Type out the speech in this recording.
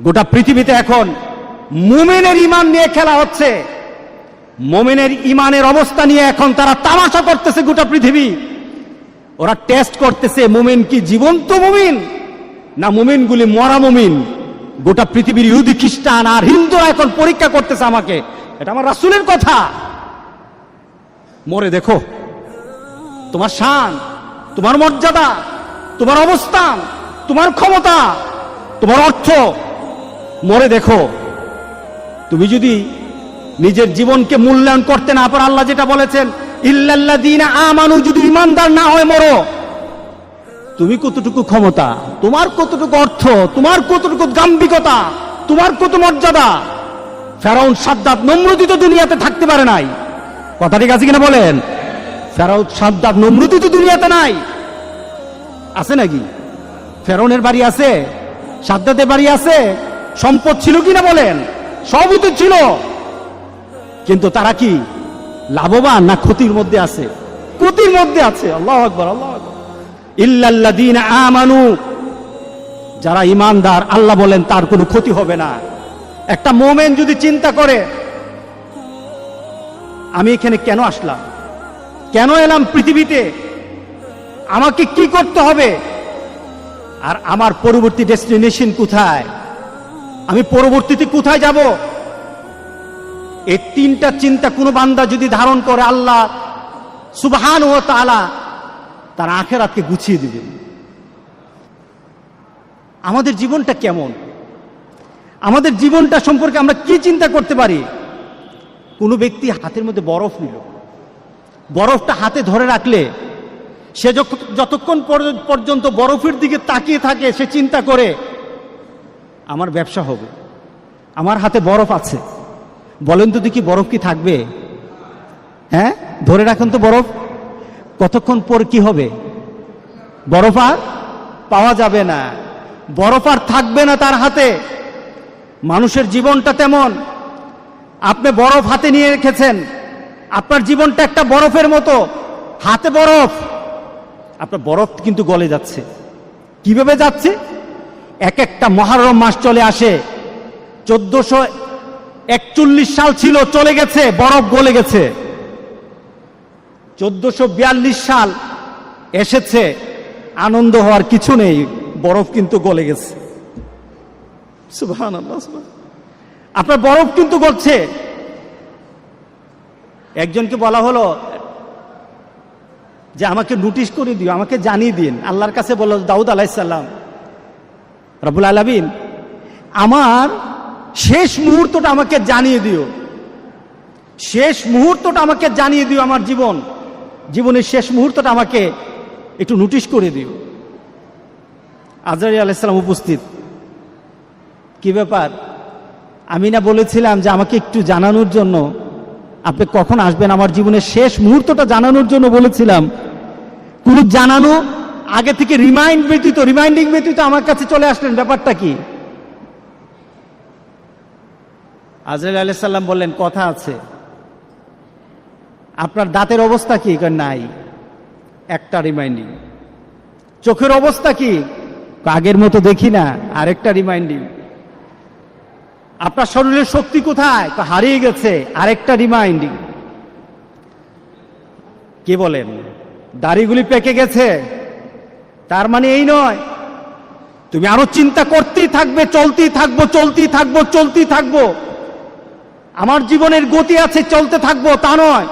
গোটা পৃথিবীতে এখন মোমেনের ইমান নিয়ে খেলা হচ্ছে। মোমেনের ইমানের অবস্থা নিয়ে এখন তারা তামাশা করতেছে গোটা পৃথিবী। ওরা টেস্ট করতেছে মুমিন কি জীবন্ত মুমিন না মুমিনগুলি মরা মুমিন। গোটা পৃথিবীর ইহুদি খ্রিস্টান আর হিন্দু এখন পরীক্ষা করতেছে আমাকে। এটা আমার রাসুলের কথা। মরে দেখো। তোমার শান, তোমার মর্যাদা, তোমার অবস্থান, তোমার ক্ষমতা, তোমার অর্থ মরে দেখো। তুমি যদি নিজের জীবনকে মূল্যায়ন করতে না পারো, আল্লাহ যেটা বলেছেন, ইল্লাল্লাযীনা আমানু, যদি ইমানদার না হয় মরো। তুমি কতটুকু ক্ষমতা? তোমার কতটুকু অর্থ? তোমার কতটুকু গাম্ভিকতা তোমার কত মর্যাদা? ফেরাউন সাদ্দাত নমরুদি তো দুনিয়াতে থাকতে পারে নাই। কথা ঠিক আছে কিনা বলেন? ফেরাউন সাদ্দাত নমরুদি তো দুনিয়াতে নাই। আছে নাকি? ফেরাউনের বাড়ি আছে? সাদ্দাতের বাড়ি আছে? সম্পদ ছিল কিনা বলেন? সবই তো ছিল। কিন্তু তারা কি লাভবান না ক্ষতির মধ্যে আছে? ক্ষতির মধ্যে আছে। আল্লাহ আকবর, আল্লাহ আমানু। যারা ইমানদার আল্লাহ বলেন তার কোনো ক্ষতি হবে না। একটা মোমেন যদি চিন্তা করে, আমি এখানে কেন আসলাম? কেন এলাম পৃথিবীতে? আমাকে কি করতে হবে? আর আমার পরবর্তী ডেস্টিনেশন কোথায়? আমি পরবর্তীতে কোথায় যাব? এই তিনটা চিন্তা কোনো বান্দা যদি ধারণ করে আল্লাহ সুবহান ও তালা তার আখেরাতকে গুছিয়ে দিবেন আমাদের জীবনটা কেমন? আমাদের জীবনটা সম্পর্কে আমরা কি চিন্তা করতে পারি? কোনো ব্যক্তি হাতের মধ্যে বরফ নিল। বরফটা হাতে ধরে রাখলে সে যতক্ষণ পর- পর্যন্ত বরফের দিকে তাকিয়ে থাকে, সে চিন্তা করে আমার ব্যবসা হবে। আমার হাতে বরফ আছে। বলেন তো দেখি বরফ কি থাকবে? হ্যাঁ? ধরে রাখেন তো বরফ। কতক্ষণ পর কি হবে? বরফ আর পাওয়া যাবে না। বরফ আর থাকবে না তার হাতে। মানুষের জীবনটা তেমন। আপনি বরফ হাতে নিয়ে রেখেছেন। আপনার জীবনটা একটা বরফের মতো। হাতে বরফ। আপনার বরফ কিন্তু গলে যাচ্ছে। কীভাবে যাচ্ছে? এক একটা মহারম মাস চলে আসে। চোদ্দশো একচল্লিশ সাল ছিল চলে গেছে বরফ গলে গেছে। চোদ্দশো বিয়াল্লিশ সাল এসেছে আনন্দ হওয়ার কিছু নেই বরফ কিন্তু গলে গেছে। আপনার বরফ কিন্তু গলছে। একজনকে বলা হলো যে আমাকে নোটিশ করে দিও আমাকে জানিয়ে দিন। আল্লাহর কাছে বলল দাউদ আলাইসাল্লাম রবুল আলমিন, আমার শেষ মুহূর্তটা আমাকে জানিয়ে দিও। শেষ মুহূর্তটা আমাকে জানিয়ে দিও আমার জীবন। জীবনের শেষ মুহূর্তটা আমাকে একটু নোটিশ করে দিও। আজরাই আলাইসালাম উপস্থিত। কি ব্যাপার? আমি না বলেছিলাম যে আমাকে একটু জানানোর জন্য। আপনি কখন আসবেন? আমার জীবনের শেষ মুহূর্তটা জানানোর জন্য বলেছিলাম। কোন জানানো আগে থেকে রিমাইন্ড ব্যতীত রিমাইন্ডিং ব্যতীত আমার কাছে চলে আসলেন, ব্যাপারটা কি? আজরাইল আলাইহিস সাল্লাম বললেন, কথা আছে। আপনার দাঁতের অবস্থা কি? নাই। একটা রিমাইন্ডিং চোখের অবস্থা কি? আগের মতো দেখি না। আরেকটা রিমাইন্ডিং আপনার শরীরের শক্তি কোথায়? হারিয়ে গেছে। আরেকটা রিমাইন্ডিং কি বলেন? দাড়িগুলি পেকে গেছে? তার মানে এই নয়। তুমি আরও চিন্তা করতেই থাকবে, চলতেই থাকব চলতেই থাকব চলতেই থাকব। আমার জীবনের গতি আছে, চলতে থাকব, তা নয়।